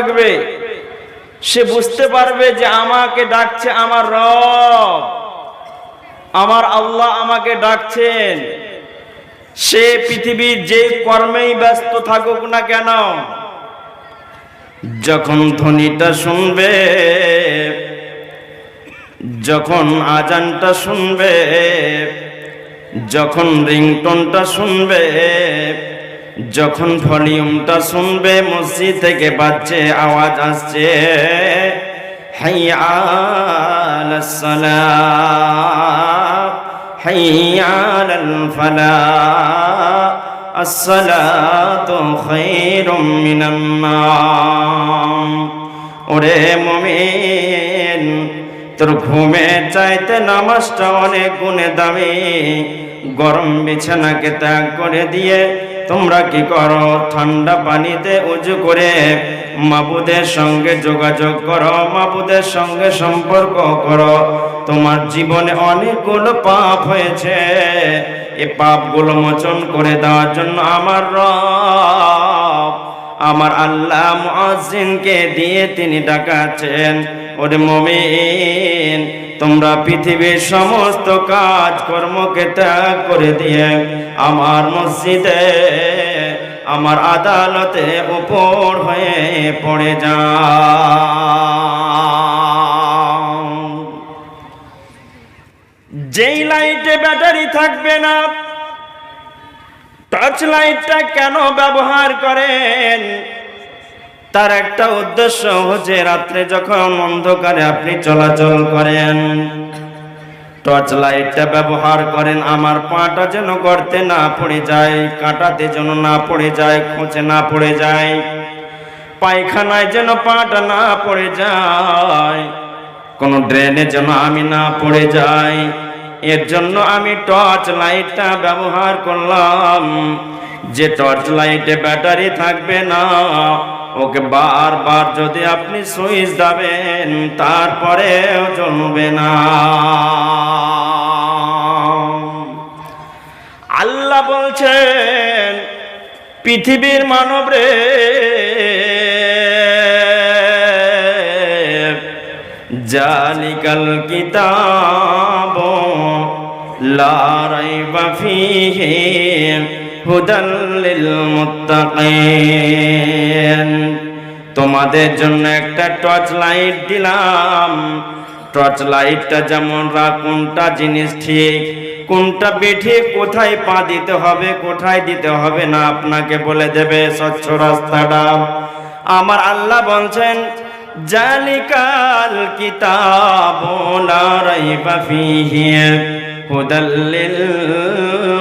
থাকবে। সে বুঝতে পারবে যে আমাকে ডাকছে আমার রব। আমার আল্লাহ আমাকে ডাকছেন। সে পৃথিবীর যে কর্মেই ব্যস্ত থাকুক না কেন, যখন ধ্বনিটা শুনবে, যখন আজানটা শুনবে, যখন রিংটনটা শুনবে যখন ভলিউমটা শুনবে, মসজিদ থেকে বাচ্চে আওয়াজ আসছে। ওরে মুমিন, তোর ঘুমের চাইতে নামাজটা অনেক গুণে দামি। গরম বিছানাকে ত্যাগ করে দিয়ে তোমরা কি করো? ঠান্ডা পানিতে উজু করে মাবুদের সঙ্গে যোগাযোগ করো, মাবুদের সঙ্গে সম্পর্ক করো। তোমার জীবনে অনেকগুলো পাপ হয়েছে। এ পাপগুলো মোচন করে দেওয়ার জন্য আমার রব আমার আল্লাহ মুআজ্জিনকে দিয়ে তিনি ডাকাচ্ছেন। ওরে মমিন, তোমরা পৃথিবীর সমস্ত কাজ কর্মকে ত্যাগ করে দিয়ে আমার মসজিদে, আমার আদালতে উপর হয়ে পড়ে যা যেই লাইটে ব্যাটারি থাকবে না টর্চ লাইটটা কেন ব্যবহার করেন? তার একটা উদ্দেশ্য হচ্ছে রাত্রে যখন অন্ধকারে আপনি চলাচল করেন। টর্চ লাইটটা ব্যবহার করেন, আমার পাটা যেন গর্তে না পড়ে যায়, কাঁটাতে যেন না পড়ে যায়, খোঁচে না পড়ে যায়, পায়খানায় যেন পাটা না পড়ে যায়, কোনো ড্রেনে যেন আমি না পড়ে যাই। এর জন্য আমি টর্চ লাইটটা ব্যবহার করলাম। যে টর্চ লাইটে ব্যাটারি থাকবে না, ওকে বারবার যদি আপনি সুইচ দাবেন তারপরেও জ্বলবে না। আল্লাহ বলছেন, পৃথিবীর মানব রে, জালিকাল কিতাব তোমাদের জন্য একটা টর্চ লাইট দিলাম। টর্চ লাইটটা যেমন রা কোনটা জিনিস ঠিক, কোনটা বেঠে কোথায় পা দিতে হবে, কোথায় দিতে হবে না আপনাকে বলে দেবে স্বচ্ছ রাস্তাটা। আমার আল্লাহ বলছেন, জালিকাল কিতাব লা রাইবা ফীহি। হুদাল লিল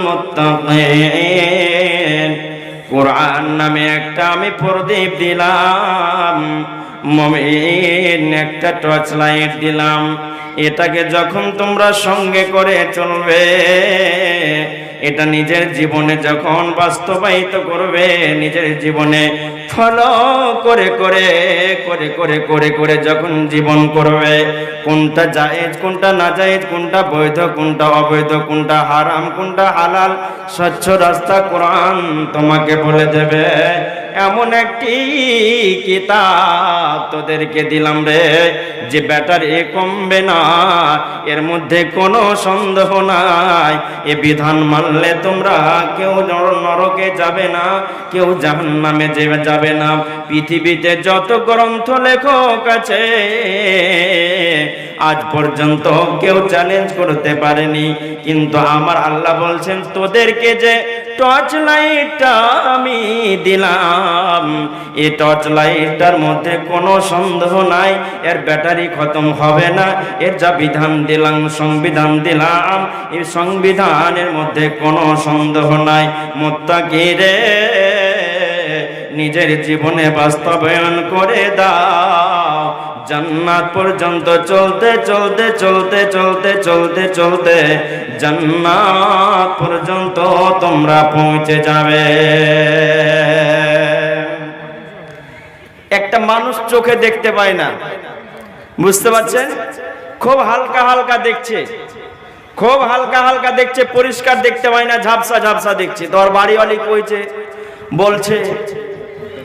মুত্তাকিন কোরআন নামে একটা আমি প্রদীপ দিলাম। মমিন একটা টর্চ লাইট দিলাম। এটাকে যখন তোমরা সঙ্গে করে চলবে এটা নিজের জীবনে যখন বাস্তবায়িত করবে, নিজের জীবনে ফলো করে করে করে করে করে করে যখন জীবন করবে, কোনটা জায়েজ, কোনটা না জায়েজ কোনটা বৈধ, কোনটা অবৈধ, কোনটা হারাম, কোনটা হালাল, স্বচ্ছ রাস্তা কোরআন তোমাকে বলে দেবে। এমন একটি কিতাব তোদেরকে দিলাম রে, যে ব্যাটারি কমবে না, এর মধ্যে কোনো সন্দেহ নাই। এ বিধান মানলে তোমরা কেউ নর- নরকে যাবে না, কেউ জাহান্নামে যে- যাবে না। পৃথিবীতে যত গ্রন্থ লেখক আছে, আজ পর্যন্ত কেউ চ্যালেঞ্জ করতে পারেনি। কিন্তু আমার আল্লাহ বলছেন, তোদেরকে যে টর্চ লাইটটা আমি দিলাম। এই টর্চ লাইটটার মধ্যে কোনো সন্দেহ নাই, এর ব্যাটারি খতম হবে না। এর যা বিধান দিলাম, সংবিধান দিলাম, এই সংবিধানের মধ্যে কোনো সন্দেহ নাই। মোত্তাকি রে নিজের জীবনে বাস্তবায়ন করে দাও। জান্নাত পর্যন্ত চলতে চলতে চলতে চলতে চলতে চলতে জান্নাত পর্যন্ত তোমরা পৌঁছে যাবে। একটা মানুষ চোখে দেখতে পায় না। বুঝতে পারছেন? খুব হালকা হালকা দেখছে। খুব হালকা হালকা দেখছে, পরিষ্কার দেখতে পায় না, ঝাপসা ঝাপসা দেখছে। তোর বাড়িওয়ালি কইছে, বলছে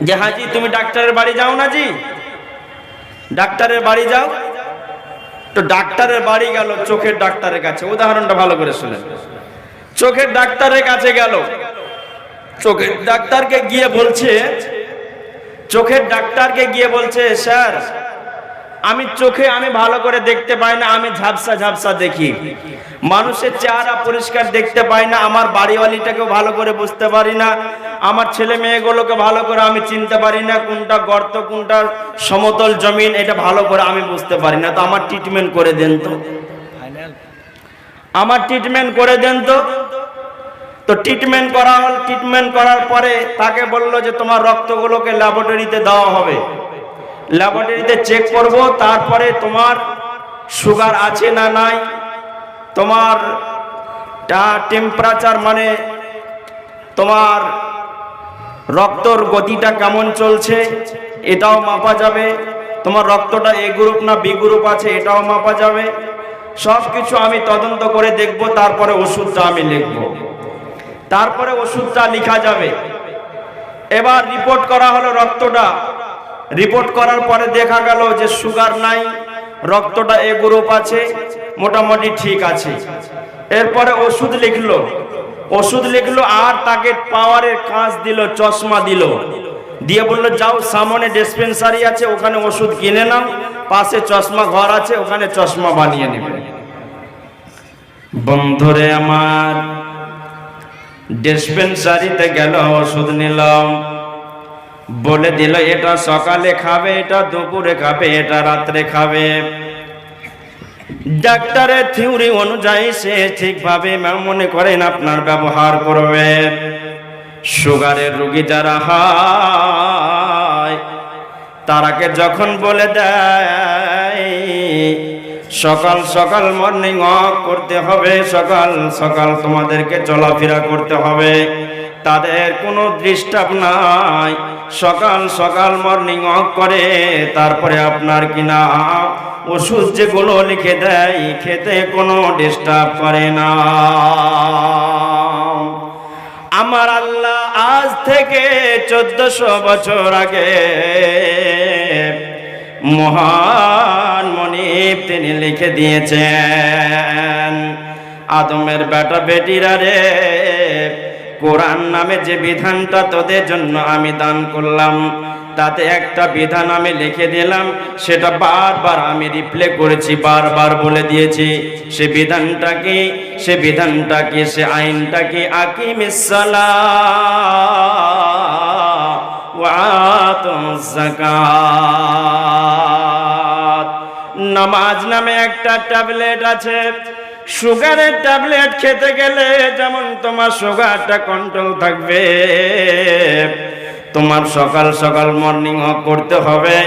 যে, হাজি, তুমি ডাক্তারের বাড়ি যাও না জি? ডাক্তারের বাড়ি যাও। তো ডাক্তারের বাড়ি গেল, চোখের ডাক্তারের কাছে। উদাহরণটা ভালো করে শুনে চোখের ডাক্তারের কাছে গেল। চোখের ডাক্তারকে গিয়ে বলছে, চোখের ডাক্তারকে গিয়ে বলছে, স্যার আমি চোখে আমি ভালো করে দেখতে পাই না, আমি ঝাপসা ঝাপসা দেখি। মানুষের চেহারা পরিষ্কার দেখতে পাই না, আমার বাড়িওয়ালিটাকেও ভালো করে বুঝতে পারি না, আমার ছেলে মেয়েগুলোকে ভালো করে আমি চিনতে পারি না, কোনটা গর্ত, কোনটা সমতল জমিন, এটা ভালো করে আমি বুঝতে পারি না। তো আমার ট্রিটমেন্ট করে দেন তো। আমার ট্রিটমেন্ট করে দেন তো। তো ট্রিটমেন্ট করা হল ট্রিটমেন্ট করার পরে তাকে বলল যে তোমার রক্তগুলোকে ল্যাবরেটরিতে দেওয়া হবে। ল্যাবরেটরিতে চেক করব, তারপরে তোমার সুগার আছে না নাই, তোমার টেম্পারেচার মানে তোমার রক্তর গতিটা কেমন চলছে, এটাও মাপা যাবে, তোমার রক্তটা এ গ্রুপ না বি গ্রুপ আছে, এটাও মাপা যাবে সব কিছু আমি তদন্ত করে দেখব, তারপরে ওষুধটা আমি লিখব। তারপরে ওষুধটা লেখা যাবে। এবার রিপোর্ট করা হলো রক্তটা। রিপোর্ট করার পরে দেখা গেল যে সুগার নাই, রক্তটা এ গ্রুপ আছে, মোটামুটি ঠিক আছে। এরপরে ওষুধ লিখলো ওষুধ লিখলো আর তাকে পাওয়ারের কাঁচ দিল, চশমা দিল। দিয়ে বলল, যাও, সামনে ডিসপেন্সারি আছে, ওখানে ওষুধ কিনে নাও, পাশে চশমা ঘর আছে, ওখানে চশমা বানিয়ে নেবে। বন্ধুরে আমার ডিসপেন্সারিতে গেল, ওষুধ নিলাম। বলে দিল, এটা সকালে খাবে, এটা দুপুরে খাবে, এটা রাত্রে খাবে। ডাক্তারের থিওরি অনুযায়ী সে ঠিকভাবে মনে করেন আপনার ব্যবহার করবে। সুগারের রুগী যারা হয়, তারাকে যখন বলে দেয়, সকাল সকাল মর্নিং ওয়াক করতে হবে, সকাল সকাল তোমাদেরকে চলাফেরা করতে হবে। তাদের কোনো ডিস্টার্ব নাই। সকাল সকাল মর্নিং ওয়াক করে, তারপরে আপনার কিনা ওষুধ যেগুলো লিখে দেয়, খেতে কোনো ডিস্টার্ব করে না। আমার আল্লাহ আজ থেকে চোদ্দশো বছর আগে মহান মনিব তিনি লিখে দিয়েছেন, আদমের বেটা বেটিরা রে কোরআন নামে যে বিধানটা তোদের জন্য আমি দান করলাম, তাতে একটা বিধান আমি লিখে দিলাম, সেটা বারবার আমি রিপ্লে করেছি, বারবার বলে দিয়েছি। সে বিধানটা কি? সে বিধানটা কি? সে আইনটা কি? আকিম নামাজ নামে একটা ট্যাবলেট আছে সুগারের ট্যাবলেট খেতে গেলে যেমন তোমার সুগারটা কন্ট্রোল থাকবে, তোমার সকাল সকাল মর্নিং ওয়াক করতে হবে।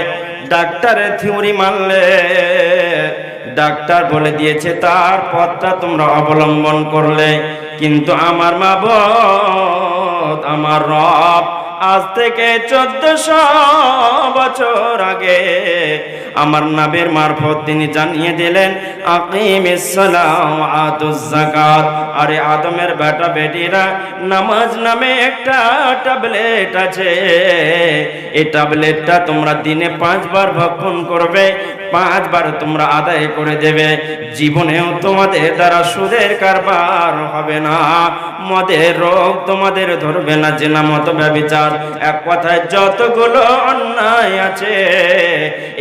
ডাক্তারের থিওরি মানলে, ডাক্তার বলে দিয়েছে তার পথটা তোমরা অবলম্বন করলে। কিন্তু আমার মা আমার রব আজ থেকে চোদ্দশো বছর আগে আমার নাবের মারফত তিনি জানিয়ে দিলেন আরে আদমের বেটা বেটিরা, নামাজ নামে একটা ট্যাবলেট আছে। এই ট্যাবলেটটা তোমরা দিনে পাঁচবার ভক্ষণ করবে। পাঁচবার তোমরা আদায় করে দেবে। জীবনেও তোমাদের দ্বারা সুদের কারবার হবে না। মদের রোগ তোমাদের ধরবে না, জেনা মত ব্যবচার। এক কথায় যতগুলো অন্যায় আছে,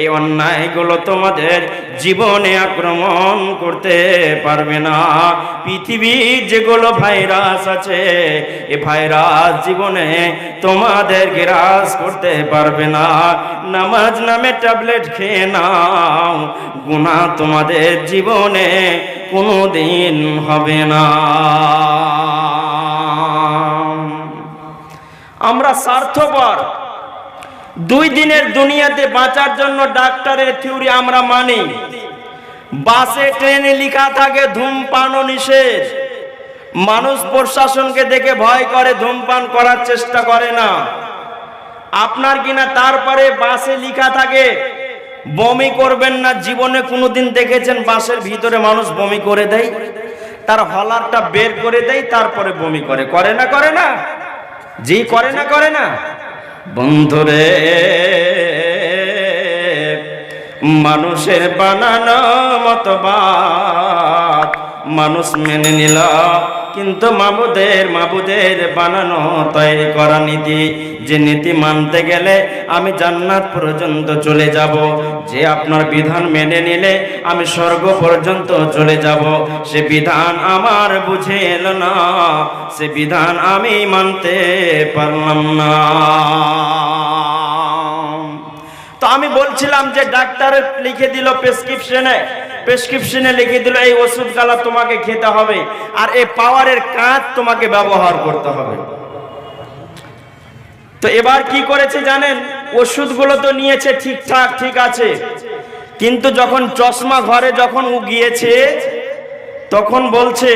এই অন্যায়গুলো তোমাদের জীবনে আক্রমণ করতে পারবে না। পৃথিবীর যেগুলো ভাইরাস আছে, এ ভাইরাস জীবনে তোমাদের গ্রাস করতে পারবে না। নামাজ নামে ট্যাবলেট খেয়ে নাও গুণা তোমাদের জীবনে কোনো দিন হবে না। আমরা স্বার্থপর। দুই দিনের দুনিয়াতে বাঁচার জন্য ডাক্তারের থিওরি আমরা মানি। বাসে, ট্রেনে লেখা থাকে ধূমপান নিষেধ। মানুষ প্রশাসনকে দেখে ভয় করে, ধূমপান করার চেষ্টা করে না। আপনার কিনা তারপরে বাসে লেখা থাকে বমি করবেন না, জীবনে কোনোদিন দেখেছেন বাসের ভিতরে মানুষ বমি করে দেয়? তার হলারটা বের করে দেয়, তারপরে বমি করে। করে না করে না? জি, করে না করে না? বন্ধুরে, মানুষের বানানো মতবাদ মানুষ মেনে নিল, কিন্তু মাবুদের মাবুদের বানানো, তৈরি করা নীতি যে নীতি মানতে গেলে আমি জান্নাত পর্যন্ত চলে যাব। যে আপনার বিধান মেনে নিলে আমি স্বর্গ পর্যন্ত চলে যাব। সে বিধান আমার বুঝে এলো না, সে বিধান আমি মানতে পারলাম না। তো আমি বলছিলাম যে ডাক্তার লিখে দিল প্রেসক্রিপশনে প্রেসক্রিপশনে লিখে দিল, এই ওষুধ গালা তোমাকে খেতে হবে, আর এই পাওয়ারের কাঁচ তোমাকে ব্যবহার করতে হবে। তো এবার কি করেছে জানেন? ওষুধগুলো তো নিয়েছে ঠিকঠাক, ঠিক আছে। কিন্তু যখন চশমা ঘরে যখন ও গিয়েছে, তখন বলছে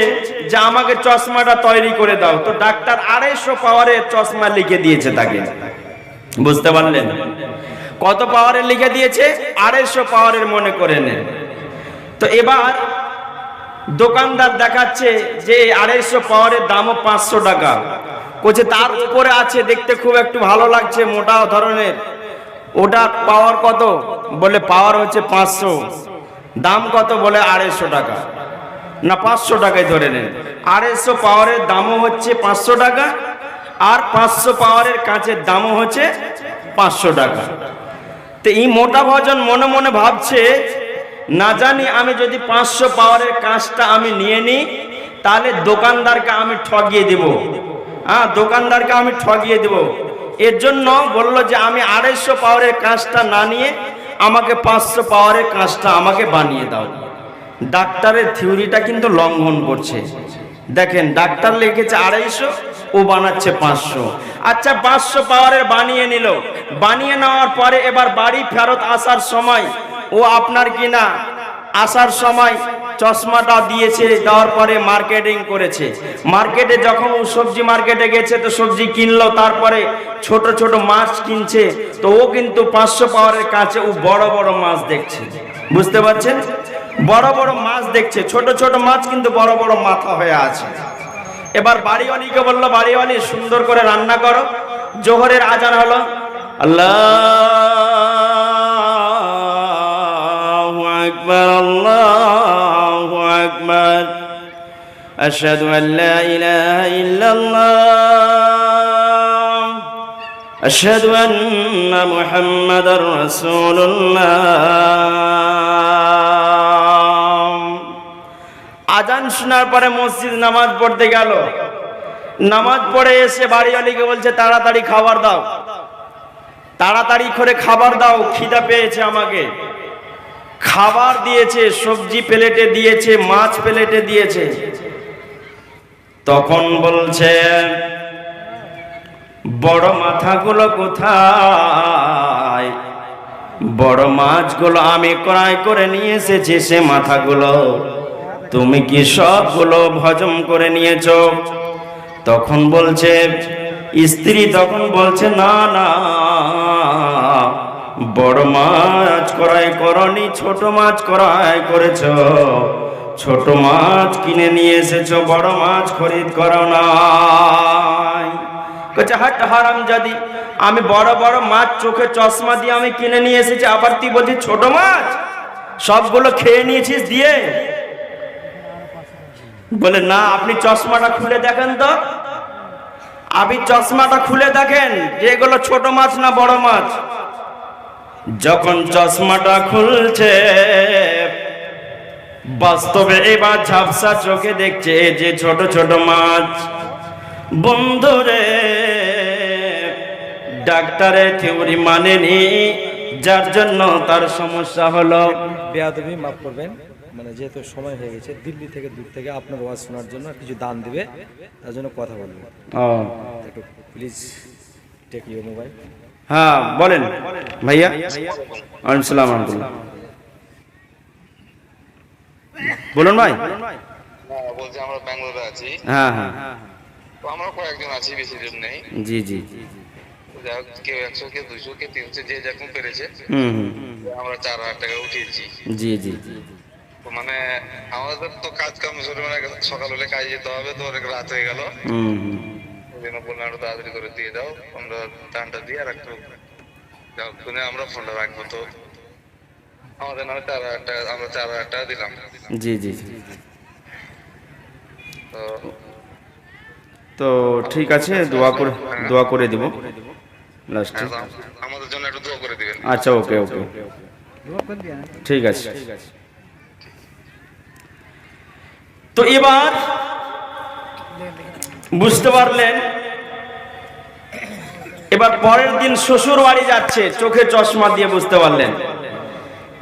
যে আমাকে চশমাটা তৈরি করে দাও। তো ডাক্তার আড়াইশো পাওয়ারের চশমা লিখে দিয়েছে তাকে। বুঝতে পারলেন? কত পাওয়ারে লিখে দিয়েছে? আড়াইশো পাওয়ারের মনে করে নেন। তো এবার দোকানদার দেখাচ্ছে যে আড়াইশো পাওয়ারের দামও পাঁচশো টাকা। বলছে তার উপরে আছে, দেখতে খুব একটু ভালো লাগছে, মোটা ধরনের। ওটা পাওয়ার কত? বলে পাওয়ার হচ্ছে পাঁচশো। দাম কত? বলে, আড়াইশো টাকা। না, পাঁচশো টাকায় ধরে নেন। আড়াইশো পাওয়ারের দামও হচ্ছে পাঁচশো টাকা, আর পাঁচশো পাওয়ারের কাঁচের দামও হচ্ছে পাঁচশো টাকা। তো এই মোটা ভজন মনে মনে ভাবছে, না জানি আমি যদি পাঁচশো পাওয়ারের কাঁচটা আমি নিয়ে নিই, তাহলে দোকানদারকে আমি ঠগিয়ে দেব হ্যাঁ দোকানদারকে আমি ঠগিয়ে দেব। এর জন্য বলল যে আমি আড়াইশো পাওয়ারের কাজটা না নিয়ে আমাকে পাঁচশো পাওয়ারের কাজটা আমাকে বানিয়ে দাও। ডাক্তারের থিওরিটা কিন্তু লঙ্ঘন করছে। দেখেন, ডাক্তার লিখেছে আড়াইশো, ও বানাচ্ছে পাঁচশো। আচ্ছা পাঁচশো পাওয়ারের বানিয়ে নিল। বানিয়ে নেওয়ার পরে এবার বাড়ি ফেরত আসার সময় ও আপনার কিনা আসার সময় চশমাটা দিয়েছে, দেওয়ার পরে মার্কেটিং করেছে। মার্কেটে যখন সবজি মার্কেটে গেছে, তো সবজি কিনলো, তারপরে ছোট ছোট মাছ কিনছে, তো ও কিন্তু পাঁচশো পাওয়ারের কাছে ও বড় বড় মাছ দেখছে। বুঝতে পারছেন? বড় বড় মাছ দেখছে, ছোট ছোট মাছ কিন্তু বড় বড় মাথা হয়ে আছে। এবার বাড়িওয়ালিকে বলল, বাড়িওয়ালি, সুন্দর করে রান্না করো। জোহরের আজান হলো, আল্লাহ আকবর আল্লাহ আকবর أشهد أن لا إله إلا الله أشهد أن محمد رسول الله আজান শোনার পরে মসজিদ নামাজ পড়তে গেল নামাজ পড়ে এসে বাড়িওয়ালিকে বলছে তাড়াতাড়ি খাবার দাও তাড়াতাড়ি করে খাবার দাও খিদা পেয়েছে আমাকে খাবার দিয়েছে, সবজি প্লেটে দিয়েছে, মাছ প্লেটে দিয়েছে। তখন বলছে, বড় মাথাগুলো কোথায়? বড় মাছগুলো আমি ক্রয় করে নিয়ে এসেছি, সে মাথাগুলো তুমি কি সবগুলো ভজম করে নিয়েছ? তখন বলছে, স্ত্রী তখন বলছে, না না। বড় মাছ ক্রয় করনি, ছোট মাছ ক্রয় করেছ। ছোট মাছ কিনে নিয়ে এসেছ, বড় মাছ খরিদ করো নাই। কচ্ছে হাট হারাম যদি আমি বড় বড় মাছ চোখে চশমা দিয়ে আমি কিনে নিয়ে এসেছি, আবার তুই বলছিস ছোট মাছ? সবগুলো খেয়ে নিয়েছিস দিয়ে? বলে, না, আপনি চশমাটা খুলে দেখেন তো। আপনি চশমাটা খুলে দেখেন যে এগুলো ছোট মাছ না বড় মাছ। যখন চশমাটা খুলছে বাস্তবে এবার ঝাপসা চোখে দেখছে যে ছোট ছোট মাছ। বন্ধুরে ডাক্তারের থিওরি মানেনি যার জন্য তার সমস্যা হলো। বেয়াদবি মাফ করবেন মানে যেহেতু সময় হয়ে গেছে দিল্লি থেকে দূর থেকে আপনার ওয়াজ শোনার জন্য কিছু দান দিবে তার জন্য কথা বলব। ও। একটু প্লিজ টেক ইউর মোবাইল হ্যাঁ বলেন। ভাইয়া? ওয়ালাইকুম সালাম রহমতুল্লাহ। বলুন ভাই। হ্যাঁ, বলছি আমরা ব্যাঙ্গালোরে আছি। হ্যাঁ হ্যাঁ। তো আমরা কয়েকজন আছি বেশি জন নেই। জি জি। যাই হোক, কেউ একশো কেউ দুইশো কেউ তিনশো যে যেরকম পেরেছে হুম হুম। আমরা চার হাজার টাকা উঠিয়েছি। জি জি। তো মানে আমাদের তো কাজ কাম শুরু মানে সকাল হলে কাজে যেতে হবে তো অনেক রাত হয়ে গেল। হুম যেন বললেন তাড়াতাড়ি করে দিয়ে দাও আমরা দানটা দিয়ে আর একটু শুনে আমরা ফোনটা রাখব তো। আমাদের নামে চার হাজার টাকা আমরা চার হাজার টাকা দিলাম। জি জি জি। তো তো ঠিক আছে দোয়া করে দোয়া করে দিব। লাস্টে হ্যাঁ, আমাদের জন্য একটু দোয়া করে দিবেন। আচ্ছা ওকে ওকে। ঠিক আছে। তো এবার বুঝতে পারলেন এবার পরের দিন শ্বশুর বাড়ি যাচ্ছে, চোখে চশমা দিয়ে বুঝতে পারলেন।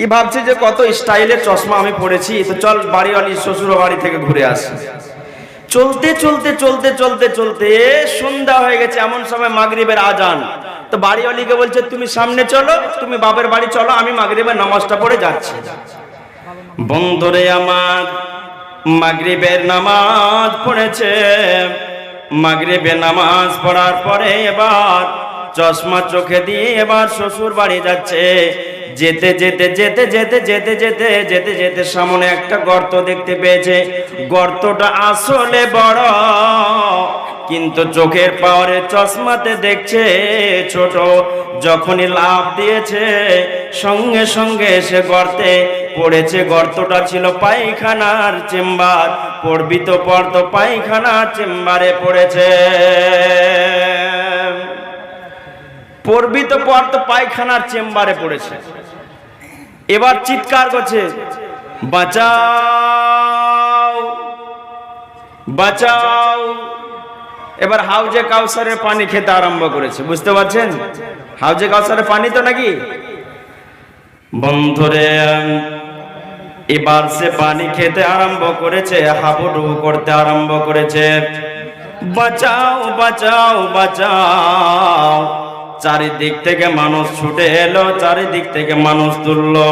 ই ভাবছে যে কত স্টাইলের চশমা আমি পড়েছি তো চল বাড়িওয়ালি শ্বশুর বাড়ি থেকে ঘুরে আসি। চলতে চলতে চলতে চলতে চলতে সন্ধ্যা হয়ে গেছে, এমন সময় মাগরিবের আজান। তো বাড়িওয়ালিকে বলছে, তুমি সামনে চলো, তুমি বাপের বাড়ি চলো, আমি মাগরিবের নামাজটা পড়ে যাচ্ছি। বন্ধুরে আমার মাগরিবের নামাজ পড়েছে মাগরিবের নামাজ পড়ার পরে এবার চশমা চোখে দিয়ে এবার শ্বশুর বাড়ি যাচ্ছে। যেতে যেতে যেতে যেতে যেতে যেতে যেতে যেতে সামনে একটা গর্ত দেখতে পেয়েছে। গর্তটা আসলে বড়, কিন্তু চোখের পাওয়ারে চশমাতে দেখছে ছোট। যখনই লাভ দিয়েছে, সঙ্গে সঙ্গে এসে গর্তে পড়েছে। গর্তটা ছিল পায়খানার চেম্বার পড়বি তো পড়ত পায়খানার চেম্বারে পড়েছে। পড়বি তো পড়ত পায়খানার চেম্বারে পড়েছে। এবার চিৎকার করছে, বাঁচাও বাঁচাও। এবার হাউজে কাউসারের পানি খেতে আরম্ভ করেছে। বুঝতে পারছেন? হাউজে কাউসারের পানি তো নাকি? বন্ধুরে, এবার সে পানি খেতে আরম্ভ করেছে, হাবুডুবু করতে আরম্ভ করেছে। বাঁচাও বাঁচাও বাঁচাও। চারিদিক থেকে মানুষ ছুটে এলো, চারিদিক থেকে মানুষ তুললো।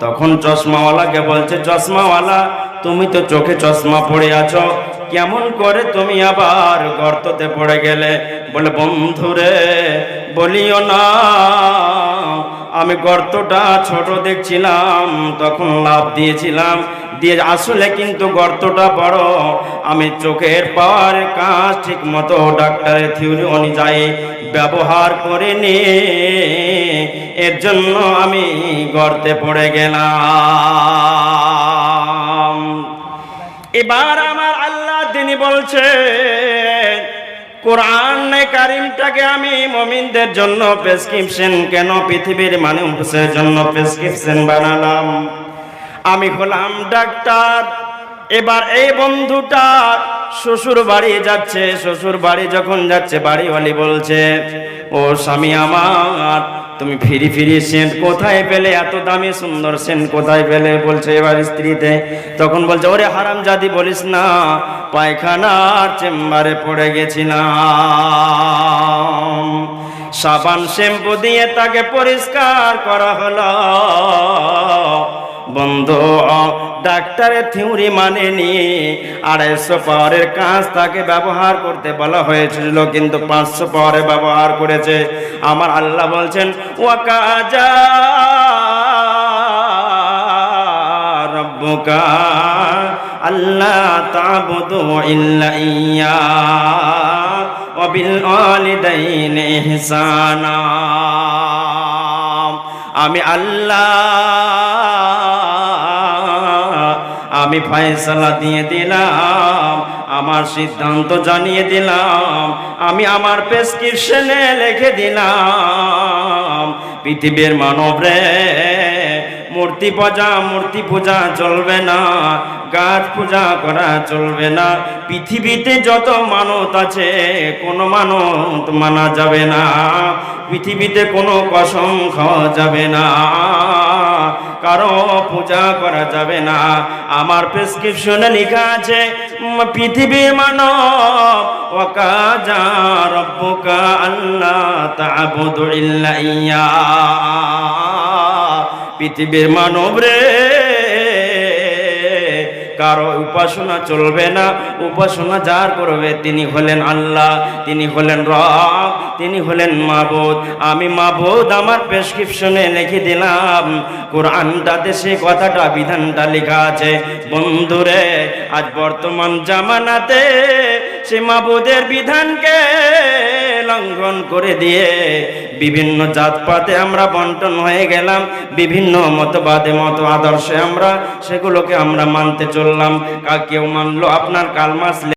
তখন চশমাওয়ালাকে বলছে, চশমাওয়ালা, তুমি তো চোখে চশমা পড়ে আছো। কেমন করে তুমি আবার গর্ততে পড়ে গেলে? বলে, বন্ধুরে, বলিও না। আমি গর্তটা ছোট দেখছিলাম, তখন লাভ দিয়েছিলাম। দিয়ে আসলে কিন্তু গর্তটা বড়। আমি চোখের পাওয়ার কাজ ঠিক মতো ডাক্তারের থিওরি অনুযায়ী ব্যবহার করে নি এর জন্য আমি গর্তে পড়ে গেলাম। এবার আমার আল্লাহ তিনি বলছেন, কোরআন কারিমটাকে আমি মমিনদের জন্য প্রেসক্রিপশন কেন? পৃথিবীর মানুষের জন্য প্রেসক্রিপশন বানালাম। আমি হলাম ডাক্তার। এবার এই বন্ধুটা শ্বশুর বাড়ি যাচ্ছে। শ্বশুর বাড়ি যখন যাচ্ছে, বাড়িওয়ালি বলছে, ও স্বামী আমার, তুমি ফিরি ফিরি সেন্ট কোথায় পেলে? এত দামি সুন্দর সেন্ট কোথায় পেলে? বলছে এবার স্ত্রীতে। তখন বলছে, ওরে হারাম জাদি বলিস না, পায়খানার চেম্বারে পড়ে গেছিলাম। সাবান শ্যাম্পু দিয়ে তাকে পরিষ্কার করা হলো। বন্ধ, ডাক্তারের থিওরি মানে নিয়ে আড়াইশো পাওয়ারের কাজ তাকে ব্যবহার করতে বলা হয়েছিল, কিন্তু পাঁচশো পাওয়ারে ব্যবহার করেছে। আমার আল্লাহ বলছেন, ওয়াকাজা রব্বুকা আল্লাহ তাবুদু ইয়া আমি আল্লাহ আমি ফয়সালা দিয়ে দিলাম, আমার সিদ্ধান্ত জানিয়ে দিলাম, আমি আমার প্রেসক্রিপশনে লিখে দিলাম। পৃথিবীর মানব রে মূর্তি পূজা মূর্তি পূজা চলবে না গাছ পূজা করা চলবে না। পৃথিবীতে যত মানত আছে কোনো মানত মানা যাবে না। পৃথিবীতে কোনো কসম খাওয়া যাবে না। কারও পূজা করা যাবে না। আমার প্রেসক্রিপশনে লেখা আছে উম, পৃথিবীর মানব ওয়াকাজা রব্বুকা আল্লাহ তা'বুদু ইল্লা পৃথিবীর মানব রে। কারও উপাসনা চলবে না, উপাসনা যার করবে, তিনি হলেন আল্লাহ, তিনি হলেন রব, তিনি হলেন মাবুদ। আমি মাবুদ, আমার প্রেসক্রিপশনে লিখে দিলাম। কোরআনটাতে সে কথাটা, বিধানটা লেখা আছে। বন্ধুরে আজ বর্তমান জামানাতে সে মাবুদের বিধানকে লঙ্ঘন করে দিয়ে বিভিন্ন জাতপাতে আমরা বন্টন হয়ে গেলাম, বিভিন্ন মতবাদে, মত আদর্শে আমরা সেগুলোকে আমরা মানতে চললাম। কেউ মানলো? আপনার কালমাস